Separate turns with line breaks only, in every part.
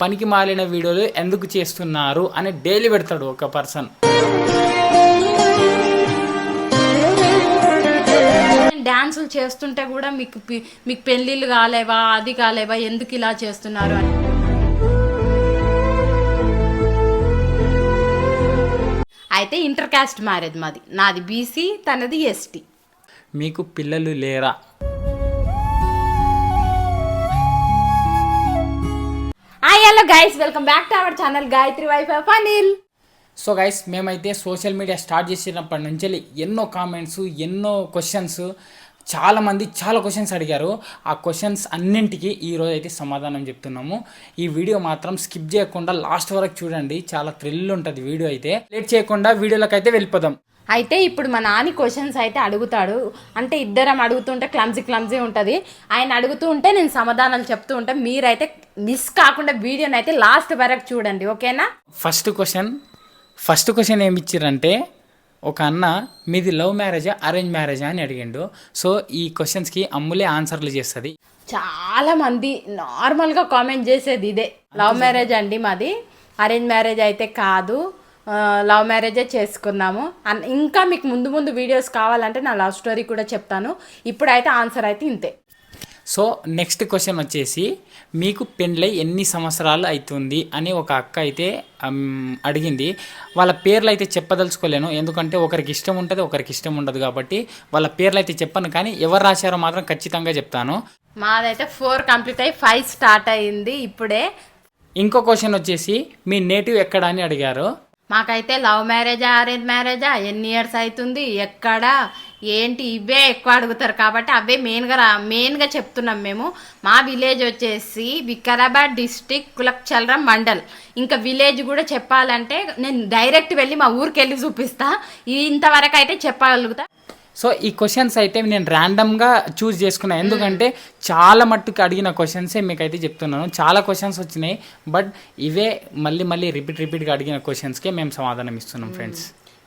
పనికి మాలిన వీడియోలు ఎందుకు చేస్తున్నారు అని డైలీ పెడతాడు ఒక పర్సన్.
డాన్సులు చేస్తుంటే కూడా మీకు మీకు పెళ్ళిళ్ళు కాలేవా అది కాలేవా ఎందుకు ఇలా చేస్తున్నారు అని. అయితే ఇంటర్ కాస్ట్ మ్యారేజ్ మాది. నాది బీసీ తనది ఎస్టీ.
మీకు పిల్లలు లేరా?
Hello guys welcome back to our channel Gayathri wife of Anil
so guys మేమైతే సోషల్ మీడియా స్టార్ట్ చేసినప్పటి నుంచి ఎన్నో కామెంట్స్ ఎన్నో క్వశ్చన్స్ చాలామంది చాలా క్వశ్చన్స్ అడిగారు. ఆ క్వశ్చన్స్ అన్నింటికి ఈరోజు అయితే సమాధానం చెప్తున్నాము. ఈ వీడియో మాత్రం స్కిప్ చేయకుండా లాస్ట్ వరకు చూడండి. చాలా థ్రిల్ ఉంటుంది వీడియో అయితే. లేట్ చేయకుండా వీడియోలోకి అయితే వెళ్ళిపోదాం.
అయితే ఇప్పుడు మా నాని క్వశ్చన్స్ అయితే అడుగుతాడు. అంటే ఇద్దరం అడుగుతుంటే క్లమ్జీ క్లమ్జీ ఉంటుంది. ఆయన అడుగుతూ ఉంటే నేను సమాధానాలు చెప్తూ ఉంటే. మీరైతే మిస్ కాకుండా వీడియోని అయితే లాస్ట్ వరకు చూడండి. ఓకేనా?
ఫస్ట్ క్వశ్చన్ ఫస్ట్ క్వశ్చన్ ఏమి ఇచ్చారంటే ఒక అన్న మీది లవ్ మ్యారేజా అరేంజ్ మ్యారేజా అని అడిగిండు. సో ఈ క్వశ్చన్స్కి అమ్ములే ఆన్సర్లు చేస్తుంది.
చాలా మంది నార్మల్గా కామెంట్ చేసేది ఇదే. లవ్ మ్యారేజ్ అండి మాది. అరేంజ్ మ్యారేజ్ అయితే కాదు. లవ్ మ్యారేజే చేసుకున్నాము. అన్ ఇంకా మీకు ముందు ముందు వీడియోస్ కావాలంటే నా లవ్ స్టోరీ కూడా చెప్తాను. ఇప్పుడైతే ఆన్సర్ అయితే ఇంతే.
సో నెక్స్ట్ క్వశ్చన్ వచ్చేసి మీకు పెళ్ళై ఎన్ని సంవత్సరాలు అవుతుంది అని ఒక అక్క అయితే అడిగింది. వాళ్ళ పేర్లు అయితే చెప్పదలుచుకోలేను. ఎందుకంటే ఒకరికి ఇష్టం ఉంటుంది ఒకరికి ఇష్టం ఉండదు కాబట్టి వాళ్ళ పేర్లు అయితే చెప్పను. కానీ ఎవరు రాశారో మాత్రం ఖచ్చితంగా చెప్తాను.
మాదైతే ఫోర్ కంప్లీట్ అయ్యి ఫైవ్ స్టార్ట్ అయ్యింది ఇప్పుడే.
ఇంకో క్వశ్చన్ వచ్చేసి మీ నేటివ్ ఎక్కడ అని అడిగారు.
మాకైతే లవ్ మ్యారేజా అరేంజ్ మ్యారేజా ఎన్ని ఇయర్స్ అవుతుంది ఎక్కడ ఏంటి ఇవే ఎక్కువ అడుగుతారు. కాబట్టి అవే మెయిన్గా రా మెయిన్గా చెప్తున్నాం మేము. మా విలేజ్ వచ్చేసి వికారాబాద్ డిస్టిక్ కులక్చల్రం మండల్. ఇంకా విలేజ్ కూడా చెప్పాలంటే నేను డైరెక్ట్ వెళ్ళి మా ఊరికి వెళ్ళి చూపిస్తా. ఇంతవరకు అయితే చెప్పగలుగుతా.
సో ఈ క్వశ్చన్స్ అయితే నేను ర్యాండమ్గా చూస్ చేసుకున్నాను ఎందుకంటే చాలా మట్టుకు అడిగిన క్వశ్చన్సే మీకు అయితే చెప్తున్నాను. చాలా క్వశ్చన్స్ వచ్చినాయి. బట్ ఇవే మళ్ళీ మళ్ళీ రిపీట్ రిపీట్గా అడిగిన క్వశ్చన్స్కే మేము సమాధానం ఇస్తున్నాం ఫ్రెండ్స్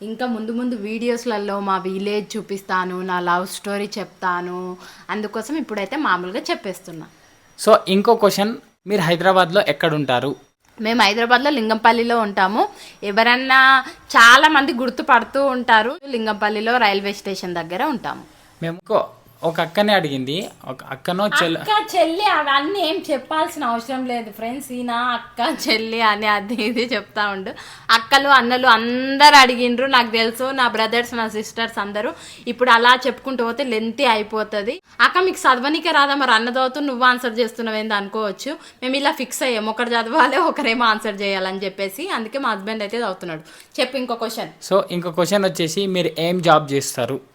ఇంకా ముందు ముందు వీడియోస్లలో మా విలేజ్ చూపిస్తాను నా లవ్ స్టోరీ చెప్తాను. అందుకోసం ఇప్పుడైతే మామూలుగా చెప్పేస్తున్నా.
సో ఇంకో క్వశ్చన్ మీరు హైదరాబాద్లో ఎక్కడుంటారు?
మేము హైదరాబాద్లో లింగంపల్లిలో ఉంటాము. ఎవరన్నా చాలా మంది గుర్తుపడుతూ ఉంటారు. లింగంపల్లిలో రైల్వే స్టేషన్ దగ్గర ఉంటాము.
మేము ఒక అక్కనే అడిగింది. ఒక అక్కనో చెల్
అక్క చెల్లి అవన్నీ ఏం చెప్పాల్సిన అవసరం లేదు ఫ్రెండ్స్. ఈయన అక్క చెల్లి అని అది ఇది చెప్తా ఉండు. అక్కలు అన్నలు అందరు అడిగిండ్రు. నాకు తెలుసు నా బ్రదర్స్ నా సిస్టర్స్ అందరూ ఇప్పుడు అలా చెప్పుకుంటూ పోతే లెంతి అయిపోతుంది. అక్క మీకు చదవనికే రాదా? మరి అన్న చదువుతూ నువ్వు ఆన్సర్ చేస్తున్నావు ఏంది అనుకోవచ్చు. మేము ఇలా ఫిక్స్ అయ్యాం. ఒకరు చదవాలి ఒకరేమో ఆన్సర్ చేయాలని చెప్పేసి అందుకే మా హస్బెండ్ అయితే చదువుతున్నాడు. చెప్పు ఇంకో క్వశ్చన్.
సో ఇంకో క్వశ్చన్ వచ్చేసి మీరు ఏం జాబ్ చేస్తారు?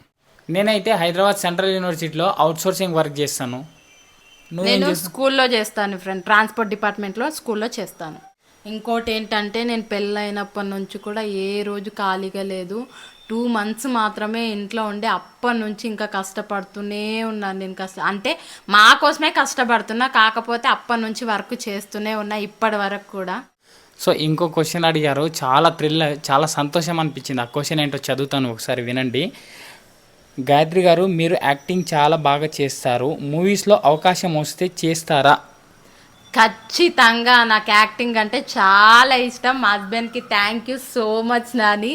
నేనైతే హైదరాబాద్ సెంట్రల్ యూనివర్సిటీలో అవుట్సోర్సింగ్ వర్క్ చేస్తాను.
నేను స్కూల్లో చేస్తాను ఫ్రెండ్. ట్రాన్స్పోర్ట్ డిపార్ట్మెంట్లో స్కూల్లో చేస్తాను. ఇంకోటి ఏంటంటే నేను పెళ్ళైనప్పటి నుంచి కూడా ఏ రోజు ఖాళీగా లేదు. టూ మంత్స్ మాత్రమే ఇంట్లో ఉండి అప్పటి నుంచి ఇంకా కష్టపడుతూనే ఉన్నాను నేను కష్ట అంటే మా కోసమే కష్టపడుతున్నా కాకపోతే అప్పటి నుంచి వర్క్ చేస్తూనే ఉన్నా ఇప్పటి వరకు కూడా.
సో ఇంకో క్వశ్చన్ అడిగారు. చాలా థ్రిల్ చాలా సంతోషం అనిపించింది. ఆ క్వశ్చన్ ఏంటో చదువుతాను ఒకసారి వినండి. గాయత్రి గారు మీరు యాక్టింగ్ చాలా బాగా చేస్తారు. మూవీస్లో అవకాశం వస్తే చేస్తారా?
ఖచ్చితంగా నాకు యాక్టింగ్ అంటే చాలా ఇష్టం. మా హస్బెండ్కి thank you so much Nani.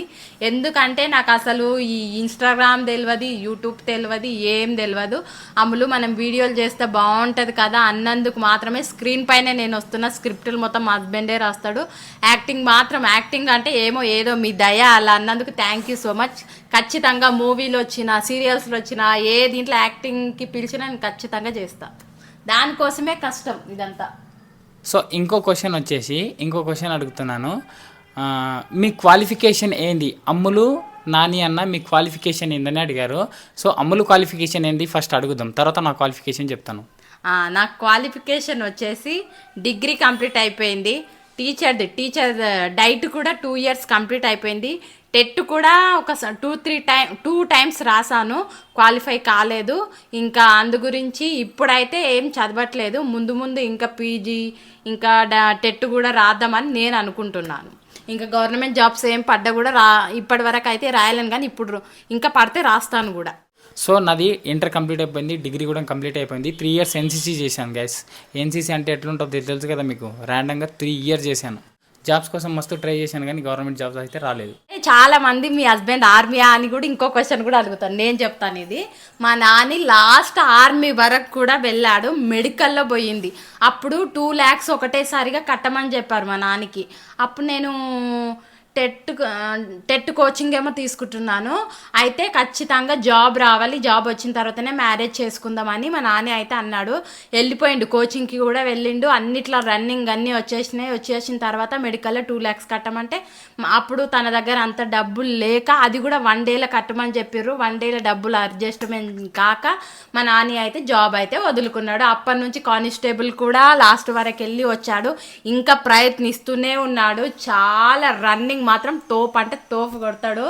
ఎందుకంటే నాకు అసలు ఈ ఇన్స్టాగ్రామ్ తెలియదు యూట్యూబ్ తెలియదు ఏం తెలియదు అమ్ములు మనం వీడియోలు చేస్తే బాగుంటుంది కదా అన్నందుకు మాత్రమే స్క్రీన్ పైనే నేను వస్తున్న స్క్రిప్టులు మొత్తం మా హస్బెండే రాస్తాడు. యాక్టింగ్ మాత్రం యాక్టింగ్ అంటే ఏమో ఏదో మీ దయ అలా అన్నందుకు థ్యాంక్ యూ సో మచ్ ఖచ్చితంగా మూవీలు వచ్చినా సీరియల్స్లో వచ్చిన ఏ దీంట్లో యాక్టింగ్కి పిలిచినా నేను ఖచ్చితంగా చేస్తాను దానికోసమే కష్టం ఇదంతా.
సో ఇంకో క్వశ్చన్ వచ్చేసి ఇంకో క్వశ్చన్ అడుగుతున్నాను. మీ క్వాలిఫికేషన్ ఏంది? అమ్ములు నాని అన్న మీ క్వాలిఫికేషన్ ఏందని అడిగారు. సో అమ్ములు క్వాలిఫికేషన్ ఏంది? ఫస్ట్ అడుగుదాం. తర్వాత నా క్వాలిఫికేషన్ చెప్తాను.
నా క్వాలిఫికేషన్ వచ్చేసి డిగ్రీ కంప్లీట్ అయిపోయింది. టీచర్ది టీచర్ డైట్ కూడా టూ ఇయర్స్ కంప్లీట్ అయిపోయింది. టెట్ కూడా ఒక two three time two times రాశాను క్వాలిఫై కాలేదు. ఇంకా అందు గురించి ఇప్పుడైతే ఏం చదవట్లేదు. ముందు ముందు ఇంకా పీజీ ఇంకా టెట్ కూడా రాద్దామని నేను అనుకుంటున్నాను. ఇంకా గవర్నమెంట్ జాబ్స్ ఏం పడ్డా కూడా రా ఇప్పటి వరకు అయితే రాయలేను కానీ ఇప్పుడు ఇంకా పడితే రాస్తాను కూడా.
సో నాది ఇంటర్ కంప్లీట్ అయిపోయింది డిగ్రీ కూడా కంప్లీట్ అయిపోయింది. త్రీ ఇయర్స్ ఎన్సీసీ చేశాను గైస్ ఎన్సీసీ అంటే ఎట్లుంటుందో తెలుసు కదా మీకు. ర్యాండంగా త్రీ ఇయర్స్ చేశాను. జాబ్స్ కోసం మస్తు ట్రై చేశాను కానీ గవర్నమెంట్ జాబ్స్ అయితే రాలేదు.
చాలా మంది మీ హస్బెండ్ ఆర్మీ అని కూడా ఇంకో క్వశ్చన్ కూడా అడుగుతాను నేను చెప్తాను ఇది. మా నాని లాస్ట్ ఆర్మీ వరకు కూడా వెళ్ళాడు మెడికల్లో పోయింది. అప్పుడు టూ ల్యాక్స్ ఒకటేసారిగా కట్టమని చెప్పారు మా నాన్నకి అప్పుడు నేను టెట్ టెట్ కోచింగ్ ఏమో తీసుకుంటున్నాను. అయితే ఖచ్చితంగా జాబ్ రావాలి. జాబ్ వచ్చిన తర్వాతనే మ్యారేజ్ చేసుకుందామని మా నాన్న అయితే అన్నాడు. వెళ్ళిపోయిండు. కోచింగ్కి కూడా వెళ్ళిండు. అన్నిట్లో రన్నింగ్ అన్నీ వచ్చేసినాయి. వచ్చేసిన తర్వాత మెడికల్లో టూ ల్యాక్స్ కట్టమంటే అప్పుడు తన దగ్గర అంత డబ్బులు లేక అది కూడా వన్ డేలో కట్టమని చెప్పారు వన్ డేలో డబ్బులు అడ్జస్ట్మెంట్ కాక మా నాని అయితే జాబ్ అయితే వదులుకున్నాడు. అప్పటి నుంచి కానిస్టేబుల్ కూడా లాస్ట్ వరకు వెళ్ళి వచ్చాడు. ఇంకా ప్రయత్నిస్తూనే ఉన్నాడు. చాలా రన్నింగ్ మాత్రం తోపు అంటే తోపు కొడతాడు.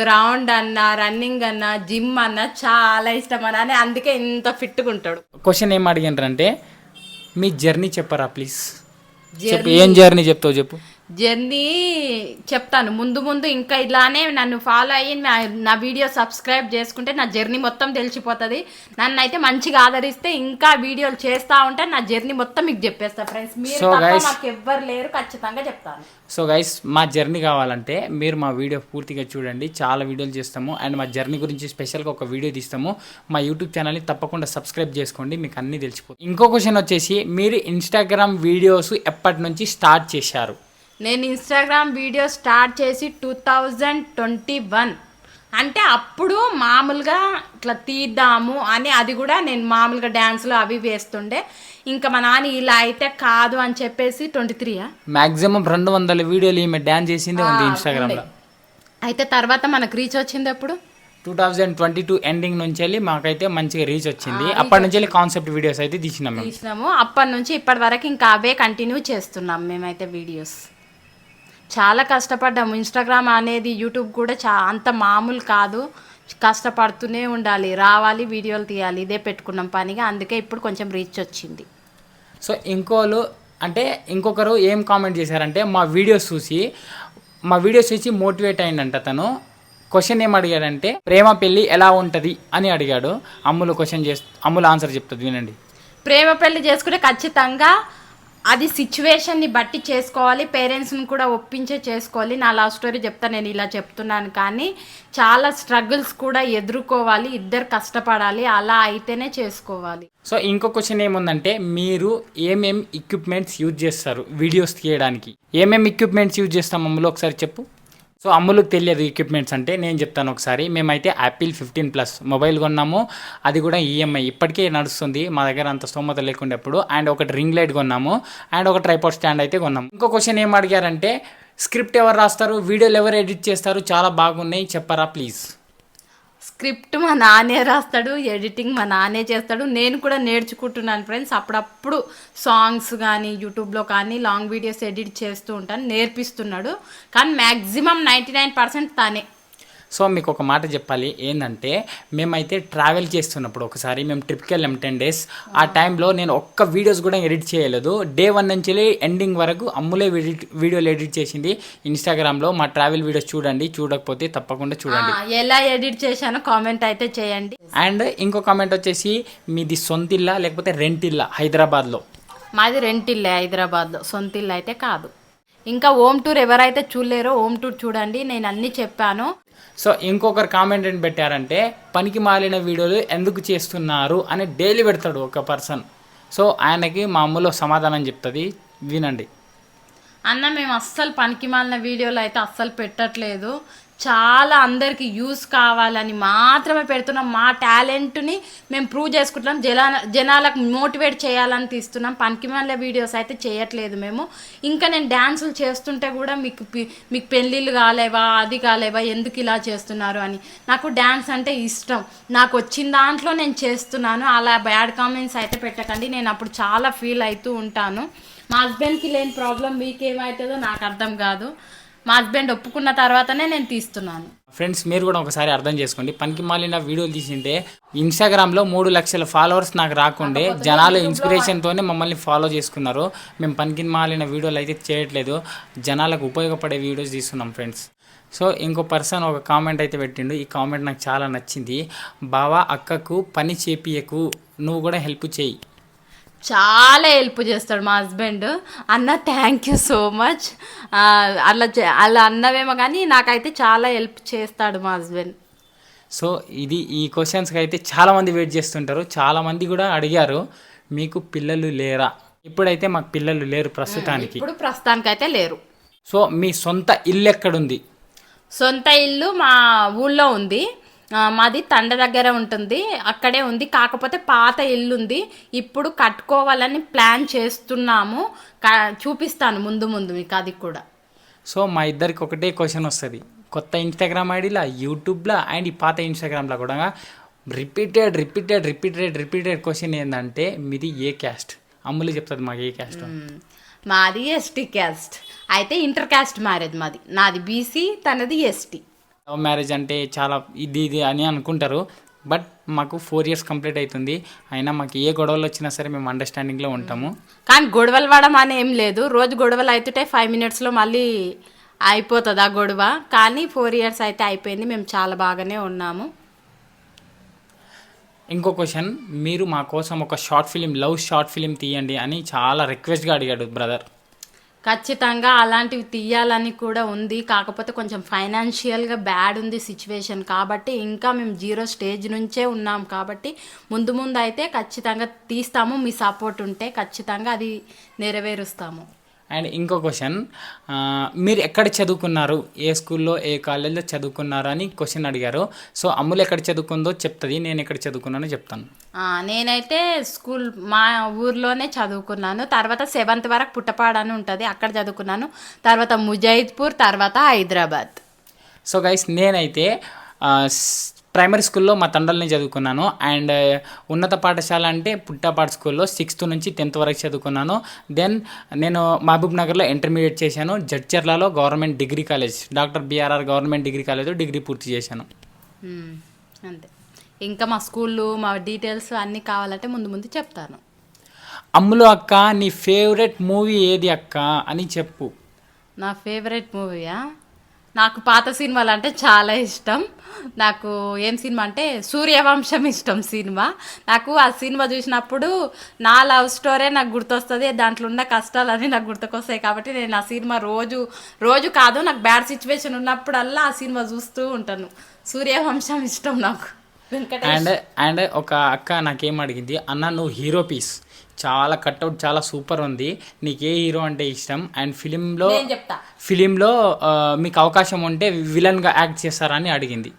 గ్రౌండ్ అన్న రన్నింగ్ అన్న జిమ్ అన్న చాలా ఇష్టం అని అని అందుకే ఇంత ఫిట్గా ఉంటాడు.
క్వశ్చన్ ఏం అడిగారంటే మీ జర్నీ చెప్పరా ప్లీజ్? ఏం జర్నీ చెప్తావు చెప్పు.
జర్నీ చెప్తాను. ముందు ముందు ఇంకా ఇలానే నన్ను ఫాలో అయ్యి నా వీడియో సబ్స్క్రైబ్ చేసుకుంటే నా జర్నీ మొత్తం తెలిసిపోతుంది. నన్ను అయితే మంచిగా ఆదరిస్తే ఇంకా వీడియోలు చేస్తా ఉంటే నా జర్నీ మొత్తం మీకు చెప్పేస్తా ఫ్రెండ్స్ మీరు మాకు ఎవ్వరు లేరు ఖచ్చితంగా చెప్తాను.
సో గైస్ మా జర్నీ కావాలంటే మీరు మా వీడియో పూర్తిగా చూడండి. చాలా వీడియోలు చేస్తాము. అండ్ మా జర్నీ గురించి స్పెషల్గా ఒక వీడియో తీస్తాము. మా యూట్యూబ్ ఛానల్ని తప్పకుండా సబ్స్క్రైబ్ చేసుకోండి. మీకు అన్నీ తెలిసిపోతుంది. ఇంకో క్వశ్చన్ వచ్చేసి మీరు ఇన్స్టాగ్రామ్ వీడియోస్ ఎప్పటి నుంచి స్టార్ట్ చేశారు?
నేను ఇన్స్టాగ్రామ్ వీడియో స్టార్ట్ చేసి టూ థౌజండ్ ట్వంటీ వన్ అంటే అప్పుడు మామూలుగా ఇట్లా తీద్దాము అని అది కూడా నేను మామూలుగా డ్యాన్స్లు అవి వేస్తుండే. ఇంకా మా నాన్న ఇలా అయితే కాదు అని చెప్పేసి ట్వంటీ త్రీయా
మాక్సిమం రెండు వందల వీడియోలు ఈమె డ్యాన్స్ చేసిందే ఉంది ఇన్స్టాగ్రామ్లో
అయితే తర్వాత మనకు రీచ్ వచ్చింది ఎప్పుడు?
Two thousand twenty two ending నుంచి వెళ్ళి మాకైతే మంచిగా రీచ్ వచ్చింది. అప్పటి నుంచి వెళ్ళి కాన్సెప్ట్ వీడియోస్ అయితే తీసినాం మేము.
తీసినాము. అప్పటి నుంచి ఇప్పటి వరకు ఇంకా అవే కంటిన్యూ చేస్తున్నాం మేమైతే వీడియోస్ చాలా కష్టపడ్డాము. ఇన్స్టాగ్రామ్ అనేది యూట్యూబ్ కూడా చా అంత మామూలు కాదు. కష్టపడుతూనే ఉండాలి. రావాలి వీడియోలు తీయాలి. ఇదే పెట్టుకున్నాం పనిగా. అందుకే ఇప్పుడు కొంచెం రీచ్ వచ్చింది.
సో ఇంకోళ్ళు అంటే ఇంకొకరు ఏం కామెంట్ చేశారంటే మా వీడియోస్ చూసి మా వీడియోస్ చూసి మోటివేట్ అయిందంట తను. క్వశ్చన్ ఏం అడిగాడంటే ప్రేమ పెళ్ళి ఎలా ఉంటుంది? అని అడిగాడు. అమ్ములు క్వశ్చన్ చేసి అమ్ములు ఆన్సర్ చెప్తుంది వినండి.
ప్రేమ పెళ్ళి చేసుకుంటే ఖచ్చితంగా అది సిచ్యువేషన్ని బట్టి చేసుకోవాలి పేరెంట్స్ని కూడా ఒప్పించే చేసుకోవాలి. నా లవ్ స్టోరీ చెప్తా నేను ఇలా చెప్తున్నాను కానీ చాలా స్ట్రగుల్స్ కూడా ఎదుర్కోవాలి ఇద్దరు కష్టపడాలి అలా అయితేనే చేసుకోవాలి.
సో ఇంకో క్వశ్చన్ ఏముందంటే మీరు ఏమేం ఎక్విప్మెంట్స్ యూజ్ చేస్తారు వీడియోస్ తీయడానికి? ఏమేం ఎక్విప్మెంట్స్ యూజ్ చేస్తాం అమ్ములు ఒకసారి చెప్పు. సో అమ్ములకు తెలియదు ఎక్విప్మెంట్స్ అంటే నేను చెప్తాను ఒకసారి. మేమైతే యాపిల్ ఫిఫ్టీన్ ప్లస్ మొబైల్ కొన్నాము. అది కూడా ఈఎంఐ ఇప్పటికే నడుస్తుంది మా దగ్గర అంత స్తోమత లేకుండా ఎప్పుడు. అండ్ ఒకటి రింగ్ లైట్ కొన్నాము. అండ్ ఒక ట్రైపాడ్ స్టాండ్ అయితే కొన్నాము. ఇంకో క్వశ్చన్ ఏం అడిగారంటే స్క్రిప్ట్ ఎవరు రాస్తారు? వీడియోలు ఎవరు ఎడిట్ చేస్తారు? చాలా బాగున్నాయి. చెప్పరా ప్లీజ్
స్క్రిప్ట్ మా నాన్నే రాస్తాడు ఎడిటింగ్ మా నాన్నే చేస్తాడు. నేను కూడా నేర్చుకుంటున్నాను ఫ్రెండ్స్. అప్పుడప్పుడు సాంగ్స్ కానీ యూట్యూబ్లో కానీ లాంగ్ వీడియోస్ ఎడిట్ చేస్తూ ఉంటాను నేర్పిస్తున్నాడు. కానీ మ్యాక్సిమం నైంటీ నైన్ పర్సెంట్ తానే.
సో మీకు ఒక మాట చెప్పాలి. ఏంటంటే మేమైతే ట్రావెల్ చేస్తున్నప్పుడు ఒకసారి మేము ట్రిప్కి వెళ్ళాం టెన్ డేస్ ఆ టైంలో నేను ఒక్క వీడియోస్ కూడా ఎడిట్ చేయలేదు. డే వన్ నుంచి ఎండింగ్ వరకు అమ్ములే వీడియోలు ఎడిట్ చేసింది ఇన్స్టాగ్రామ్లో మా ట్రావెల్ వీడియోస్ చూడండి. చూడకపోతే తప్పకుండా చూడండి.
ఎలా ఎడిట్ చేశానో కామెంట్ అయితే చేయండి.
అండ్ ఇంకో కామెంట్ వచ్చేసి మీది సొంతిల్లా లేకపోతే రెంటిల్లా హైదరాబాద్లో?
మాది రెంటిల్లే హైదరాబాద్లో. సొంత ఇల్లు అయితే కాదు. ఇంకా హోమ్ టూర్ ఎవరైతే చూడలేరో హోమ్ టూర్ చూడండి నేను అన్నీ చెప్పాను.
సో ఇంకొకరు కామెంట్ ఏంటి పెట్టారంటే పనికి మాలిన వీడియోలు ఎందుకు చేస్తున్నారు అని డైలీ పెడతాడు ఒక పర్సన్ సో ఆయనకి మా అమ్ములో సమాధానం చెప్తుంది వినండి.
అన్న మేము అస్సలు పనికి మాలిన వీడియోలు అయితే అస్సలు పెట్టట్లేదు. చాలా అందరికి యూస్ కావాలని మాత్రమే పెడుతున్నాం. మా టాలెంట్ని మేము ప్రూవ్ చేసుకుంటున్నాం. జనా జనాలకు మోటివేట్ చేయాలని తీస్తున్నాం. పనికిమాల వీడియోస్ అయితే చేయట్లేదు మేము. ఇంకా నేను డ్యాన్సులు చేస్తుంటే కూడా మీకు మీకు పెళ్ళిళ్ళు కాలేవా అది కాలేవా ఎందుకు ఇలా చేస్తున్నారు అని. నాకు డ్యాన్స్ అంటే ఇష్టం. నాకు వచ్చిన దాంట్లో నేను చేస్తున్నాను. అలా బ్యాడ్ కామెంట్స్ అయితే పెట్టకండి. నేను అప్పుడు చాలా ఫీల్ అవుతూ ఉంటాను. మా హస్బెండ్కి లేని ప్రాబ్లం మీకేమవుతుందో నాకు అర్థం కాదు. మా హస్బెండ్ ఒప్పుకున్న తర్వాతనే నేను తీస్తున్నాను.
ఫ్రెండ్స్ మీరు కూడా ఒకసారి అర్థం చేసుకోండి. పనికి మాలిన వీడియోలు తీసింటే ఇన్స్టాగ్రామ్లో మూడు లక్షల ఫాలోవర్స్ నాకు రాకుండే జనాలు ఇన్స్పిరేషన్తోనే మమ్మల్ని ఫాలో చేసుకున్నారు. మేము పనికి మాలిన వీడియోలు అయితే చేయట్లేదు. జనాలకు ఉపయోగపడే వీడియోస్ తీస్తున్నాం ఫ్రెండ్స్ సో ఇంకో పర్సన్ ఒక కామెంట్ అయితే పెట్టిండు. ఈ కామెంట్ నాకు చాలా నచ్చింది. బావా అక్కకు పని చేపియకు. నువ్వు కూడా హెల్ప్ చేయి.
చాలా హెల్ప్ చేస్తాడు మా హస్బెండ్ అన్న థ్యాంక్ యూ సో మచ్ అలా అలా అన్నవేమో కానీ నాకైతే చాలా హెల్ప్ చేస్తాడు మా హస్బెండ్
సో ఇది ఈ క్వశ్చన్స్కి అయితే చాలామంది వెయిట్ చేస్తుంటారు. చాలామంది కూడా అడిగారు మీకు పిల్లలు లేరా? ఇప్పుడైతే మాకు పిల్లలు లేరు ప్రస్తుతానికి.
ఇప్పుడు ప్రస్తుతానికైతే లేరు.
సో మీ సొంత ఇల్లు ఎక్కడుంది?
సొంత ఇల్లు మా ఊళ్ళో ఉంది. మాది తండ దగ్గర ఉంటుంది. అక్కడే ఉంది. కాకపోతే పాత ఇల్లు ఉంది. ఇప్పుడు కట్టుకోవాలని ప్లాన్ చేస్తున్నాము. చూపిస్తాను ముందు ముందు మీకు అది కూడా.
సో మా ఇద్దరికి ఒకటే క్వశ్చన్ వస్తుంది. కొత్త ఇన్స్టాగ్రామ్ ఐడిలో యూట్యూబ్లో అండ్ ఈ పాత ఇన్స్టాగ్రామ్లో కూడా. Repeated repeated repeated repeated question ఏంటంటే మీది ఏ క్యాస్ట్? అమ్ములు చెప్తుంది మాకు ఏ క్యాస్ట్?
మాది ఎస్టీ క్యాస్ట్ అయితే ఇంటర్ క్యాస్ట్ మ్యారేజ్ మాది. నాది బీసీ తనది ఎస్టీ
లవ్ మ్యారేజ్ అంటే చాలా ఇది ఇది అని అనుకుంటారు. బట్ మాకు ఫోర్ ఇయర్స్ కంప్లీట్ అవుతుంది అయినా మాకు ఏ గొడవలు వచ్చినా సరే మేము అండర్స్టాండింగ్లో ఉంటాము.
కానీ గొడవలు పడడం అని ఏం లేదు. రోజు గొడవలు అవుతుంటే ఫైవ్ మినిట్స్లో మళ్ళీ అయిపోతుంది ఆ గొడవ. కానీ ఫోర్ ఇయర్స్ అయితే అయిపోయింది. మేము చాలా బాగానే ఉన్నాము.
ఇంకో క్వశ్చన్ మీరు మా కోసం ఒక short film love short film తీయండి అని చాలా రిక్వెస్ట్గా అడిగాడు బ్రదర్
ఖచ్చితంగా అలాంటివి తీయాలని కూడా ఉంది. కాకపోతే కొంచెం ఫైనాన్షియల్గా బ్యాడ్ ఉంది సిచ్యువేషన్ కాబట్టి ఇంకా మేము జీరో స్టేజ్ నుంచే ఉన్నాం కాబట్టి ముందు ముందు అయితే ఖచ్చితంగా తీస్తాము. మీ సపోర్ట్ ఉంటే ఖచ్చితంగా అది నెరవేరుస్తాము.
అండ్ ఇంకో క్వశ్చన్ మీరు ఎక్కడ చదువుకున్నారు? ఏ స్కూల్లో ఏ కాలేజ్లో చదువుకున్నారు అని క్వశ్చన్ అడిగారు. సో అమ్ములు ఎక్కడ చదువుకుందో చెప్తుంది నేను ఎక్కడ చదువుకున్నానో చెప్తాను.
నేనైతే స్కూల్ మా ఊర్లోనే చదువుకున్నాను. తర్వాత సెవెంత్ వరకు పుట్టపాడు అని ఉంటుంది అక్కడ చదువుకున్నాను. తర్వాత ముజైద్పూర్ తర్వాత హైదరాబాద్.
సో గైస్ నేనైతే ప్రైమరీ స్కూల్లో మా తండ్రులని చదువుకున్నాను. అండ్ ఉన్నత పాఠశాల అంటే పుట్టపాటి స్కూల్లో సిక్స్త్ నుంచి టెన్త్ వరకు చదువుకున్నాను. దెన్ నేను మహబూబ్ నగర్లో ఇంటర్మీడియట్ చేశాను. జడ్చర్లలో government degree college doctor BRR government degree కాలేజ్లో డిగ్రీ పూర్తి చేశాను.
అంతే. ఇంకా మా స్కూళ్ళు మా డీటెయిల్స్ అన్నీ కావాలంటే ముందు ముందు చెప్తాను.
అమ్ములు అక్క నీ ఫేవరెట్ మూవీ ఏది అక్క అని చెప్పు.
నా ఫేవరెట్ మూవీయా? నాకు పాత సినిమాలు అంటే చాలా ఇష్టం. నాకు ఏం సినిమా అంటే సూర్యవంశం ఇష్టం సినిమా. నాకు ఆ సినిమా చూసినప్పుడు నా లవ్ స్టోరీ నాకు గుర్తొస్తుంది దాంట్లో ఉన్న కష్టాలన్నీ నాకు గుర్తుకొస్తాయి కాబట్టి నేను ఆ సినిమా రోజు రోజు కాదు నాకు బ్యాడ్ సిచ్యువేషన్ ఉన్నప్పుడల్లా ఆ సినిమా చూస్తూ ఉంటాను. సూర్యవంశం ఇష్టం నాకు.
అండ్ అండ్ ఒక అక్క నాకేం అడిగింది అన్న నువ్వు హీరో పీస్. చాలా కట్అవుట్ చాలా సూపర్ ఉంది. నీకు ఏ హీరో అంటే ఇష్టం? అండ్ ఫిలింలో ఫిలింలో మీకు అవకాశం ఉంటే విలన్గా యాక్ట్ చేస్తారని అడిగింది.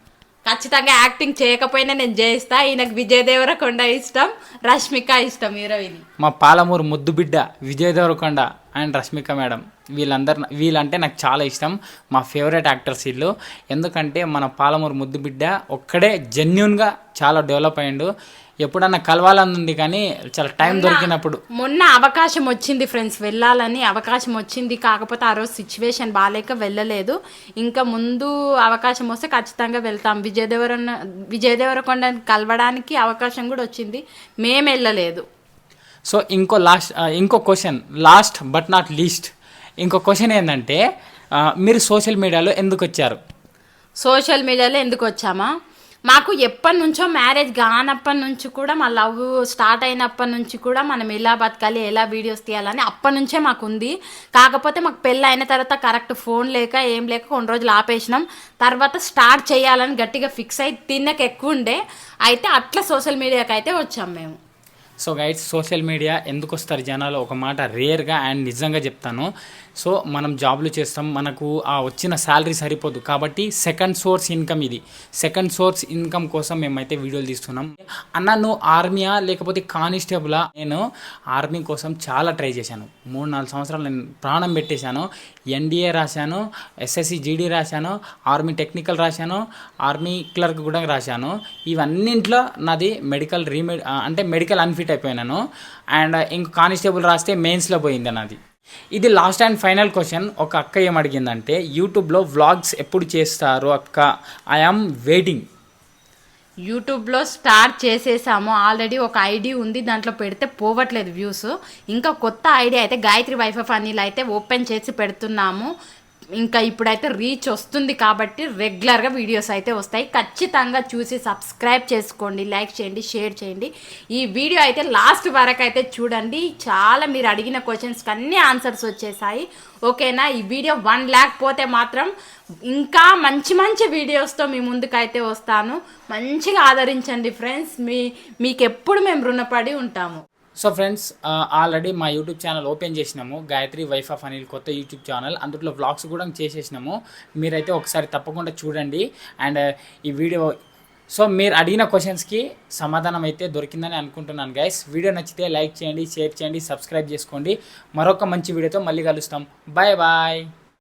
ఖచ్చితంగా యాక్టింగ్ చేయకపోయినా నేను చేయిస్తా ఈయనకు విజయ్ దేవరకొండ ఇష్టం రష్మిక ఇష్టం హీరోయిన్.
మా పాలమూరు ముద్దు బిడ్డ Vijay Devarakonda. And Rashmika madam. వీళ్ళందరు వీళ్ళంటే నాకు చాలా ఇష్టం. మా ఫేవరెట్ యాక్టర్స్ వీళ్ళు. ఎందుకంటే మన పాలమూరు ముద్దు బిడ్డ ఒక్కడే జెన్యున్గా చాలా డెవలప్ అయ్యిండు. ఎప్పుడన్నా కలవాలని ఉంది కానీ చాలా టైం దొరికినప్పుడు.
మొన్న అవకాశం వచ్చింది ఫ్రెండ్స్. వెళ్ళాలని అవకాశం వచ్చింది. కాకపోతే ఆ రోజు సిచ్యువేషన్ బాగాలేక వెళ్ళలేదు. ఇంకా ముందు అవకాశం వస్తే ఖచ్చితంగా వెళ్తాం. విజయ్ దేవరకొండ విజయ్ దేవరకొండని కలవడానికి అవకాశం కూడా వచ్చింది. మేము వెళ్ళలేదు.
సో ఇంకో లాస్ట్ ఇంకో question last but not least ఇంకో క్వశ్చన్ ఏంటంటే మీరు సోషల్ మీడియాలో ఎందుకు వచ్చారు?
సోషల్ మీడియాలో ఎందుకు వచ్చామా? మాకు ఎప్పటి నుంచో మ్యారేజ్ కానప్పటి నుంచి కూడా మా లవ్ స్టార్ట్ అయినప్పటి నుంచి కూడా మనం ఎలా బతకాలి ఎలా వీడియోస్ తీయాలని అప్పటి నుంచే మాకు ఉంది. కాకపోతే మాకు పెళ్ళి అయిన తర్వాత కరెక్ట్ ఫోన్ లేక ఏం లేక కొన్ని రోజులు ఆపేసినాం. తర్వాత స్టార్ట్ చేయాలని గట్టిగా ఫిక్స్ అయి తిన్నక ఎక్కువ ఉండే. అయితే అట్లా సోషల్ మీడియాకి అయితే వచ్చాం మేము.
సో గైడ్స్ సోషల్ మీడియా ఎందుకు వస్తారు జనాలు? ఒక మాట రేర్గా అండ్ నిజంగా చెప్తాను. సో మనం జాబ్లు చేస్తాం మనకు ఆ వచ్చిన శాలరీ సరిపోదు. కాబట్టి సెకండ్ సోర్స్ ఇన్కమ్ ఇది. సెకండ్ సోర్స్ ఇన్కమ్ కోసం మేమైతే వీడియోలు తీస్తున్నాం. అన్న నువ్వు ఆర్మీయా లేకపోతే కానిస్టేబులా? నేను ఆర్మీ కోసం చాలా ట్రై చేశాను. మూడు నాలుగు సంవత్సరాలు నేను ప్రాణం పెట్టేశాను. ఎన్డీఏ రాశాను ఎస్ఎస్సి జీడీ రాశాను ఆర్మీ టెక్నికల్ రాశాను ఆర్మీ క్లర్క్ కూడా రాశాను. ఇవన్నింట్లో నాది మెడికల్ రీమెడ్ అంటే మెడికల్ అన్ఫిట్ అయిపోయినాను. అండ్ ఇంక కానిస్టేబుల్ రాస్తే మెయిన్స్లో పోయింది నాది. ఇది లాస్ట్ అండ్ ఫైనల్ క్వశ్చన్ ఒక అక్క ఏం యూట్యూబ్లో వ్లాగ్స్ ఎప్పుడు చేస్తారు అక్క? ఐఆమ్ వెయిటింగ్
యూట్యూబ్లో స్టార్ట్ చేసేసాము. ఆల్రెడీ ఒక ఐడి ఉంది దాంట్లో పెడితే పోవట్లేదు వ్యూస్ ఇంకా కొత్త ఐడియా అయితే గాయత్రి వైఫ్ ఆఫ్ అనిల్ అయితే ఓపెన్ చేసి పెడుతున్నాము. ఇంకా ఇప్పుడైతే రీచ్ వస్తుంది కాబట్టి రెగ్యులర్గా వీడియోస్ అయితే వస్తాయి. ఖచ్చితంగా చూసి సబ్స్క్రైబ్ చేసుకోండి లైక్ చేయండి షేర్ చేయండి. ఈ వీడియో అయితే లాస్ట్ వరకు అయితే చూడండి. చాలా మీరు అడిగిన క్వశ్చన్స్కి అన్ని ఆన్సర్స్ వచ్చేసాయి. ఓకేనా ఈ వీడియో వన్ ల్యాక్ పోతే మాత్రం ఇంకా మంచి మంచి వీడియోస్తో మీ ముందుకైతే వస్తాను. మంచిగా ఆదరించండి ఫ్రెండ్స్ మీ మీకు ఎప్పుడు మేము రుణపడి ఉంటాము.
సో ఫ్రెండ్స్ ఆల్రెడీ మా యూట్యూబ్ ఛానల్ ఓపెన్ చేసినాము. గాయత్రి వైఫ్ ఆఫ్ అనిల్ కొత్త యూట్యూబ్ ఛానల్. అందులో వ్లాగ్స్ కూడా చేసేసినాము. మీరైతే ఒకసారి తప్పకుండా చూడండి. అండ్ ఈ వీడియో సో మీరు అడిగిన క్వశ్చన్స్కి సమాధానం అయితే దొరికిందని అనుకుంటున్నాను గైస్ వీడియో నచ్చితే లైక్ చేయండి షేర్ చేయండి సబ్స్క్రైబ్ చేసుకోండి. మరొక మంచి వీడియోతో మళ్ళీ కలుస్తాం. Bye bye